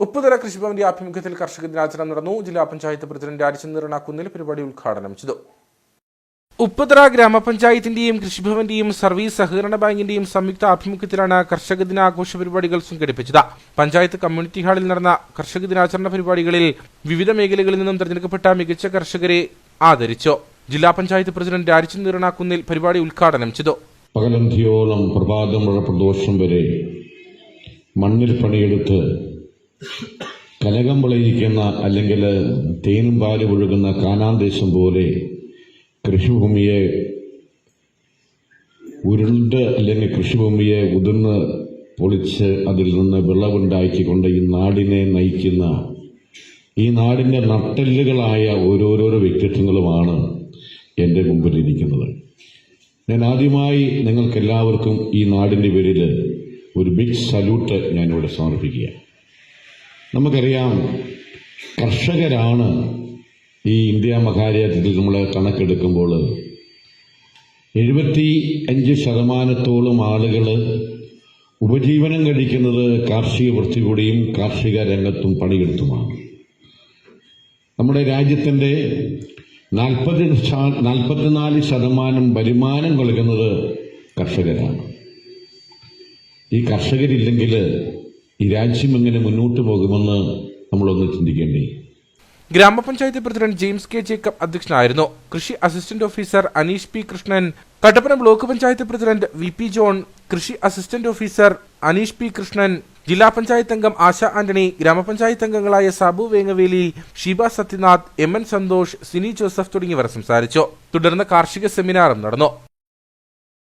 ഉപ്പുതല കൃഷിഭവന്റെ ആഭിമുഖ്യത്തിൽ കർഷക ദിനാചരണം നടന്നു. ജില്ലാ പഞ്ചായത്ത് പ്രസിഡന്റ് രാജചന്ദ്രൻ കുന്നിൽ പരിപാടി ഉദ്ഘാടനം ചെയ്തു. ഉപ്പുതറ ഗ്രാമപഞ്ചായത്തിന്റെയും കൃഷിഭവന്റെയും സർവീസ് സഹകരണ ബാങ്കിന്റെയും സംയുക്ത ആഭിമുഖ്യത്തിലാണ് കർഷക ദിനാഘോഷ പരിപാടികൾ സംഘടിപ്പിച്ചത്. പഞ്ചായത്ത് കമ്മ്യൂണിറ്റി ഹാളിൽ നടന്ന കർഷക ദിനാചരണ പരിപാടികളിൽ വിവിധ മേഖലകളിൽ നിന്നും തെരഞ്ഞെടുക്കപ്പെട്ട മികച്ച കർഷകരെ ആദരിച്ചു. ജില്ലാ പഞ്ചായത്ത് പ്രസിഡന്റ് രാജചന്ദ്രൻ കുന്നിൽ പരിപാടി ഉദ്ഘാടനം ചെയ്തു. പകലന്തിയോളം പ്രഭാതം പ്രദോഷം വരെ മണ്ണിൽ പണിയെടുത്ത് കനകം വിളയിക്കുന്ന അല്ലെങ്കിൽ തേനും പാൽ ഒഴുകുന്ന കാനാന്തേശം പോലെ കൃഷിഭൂമിയെ ഉരുണ്ട് അല്ലെങ്കിൽ കൃഷിഭൂമിയെ ഉതിർന്ന് പൊളിച്ച് അതിൽ നിന്ന് വിളവുണ്ടാക്കിക്കൊണ്ട് ഈ നാടിനെ നയിക്കുന്ന ഈ നാടിന്റെ നട്ടെല്ലുകളായ ഓരോരോരോ വ്യക്തിത്വങ്ങളുമാണ് എന്റെ മുമ്പിലിരിക്കുന്നത്. ഞാൻ ആദ്യമായി നിങ്ങൾക്കെല്ലാവർക്കും ഈ നാടിന്റെ പേരിൽ ഒരു ബിഗ് സല്യൂട്ട് ഞാനിവിടെ സമർപ്പിക്കുക നമുക്കറിയാം കർഷകരാണ് ഈ ഇന്ത്യ മഹാരാജ്യത്തിൽ നമ്മൾ കണക്കെടുക്കുമ്പോൾ എഴുപത്തി അഞ്ച് ശതമാനത്തോളം ആളുകൾ ഉപജീവനം കഴിക്കുന്നത് കാർഷിക വൃത്തികൂടിയും കാർഷിക രംഗത്തും പണിയെടുത്തുമാണ്. നമ്മുടെ രാജ്യത്തിന്റെ നാൽപ്പത്തി നാൽപ്പത്തിനാല് ശതമാനം വരുമാനം കൊടുക്കുന്നത് കർഷകരാണ്. ഈ കർഷകരില്ലെങ്കിൽ ഈ രാജ്യം എങ്ങനെ മുന്നോട്ട് പോകുമെന്ന് നമ്മളൊന്ന് ചിന്തിക്കേണ്ടേ. ഗ്രാമപഞ്ചായത്ത് പ്രസിഡന്റ് ജെയിംസ് കെ ജേക്കബ് അധ്യക്ഷനായിരുന്നു. കൃഷി assistant officer Aneesh P Krishnan Kattappana block panchayat president V P John കൃഷി assistant officer Aneesh P Krishnan ജില്ലാ പഞ്ചായത്ത് അംഗം ആശ ആന്റണി ഗ്രാമപഞ്ചായത്ത് അംഗങ്ങളായ Sabu Vengaveli Sheeba Sathyanath M N Santhosh Sini Joseph തുടങ്ങിയവർ സംസാരിച്ചു. തുടർന്ന് കാർഷിക സെമിനാറും നടന്നു.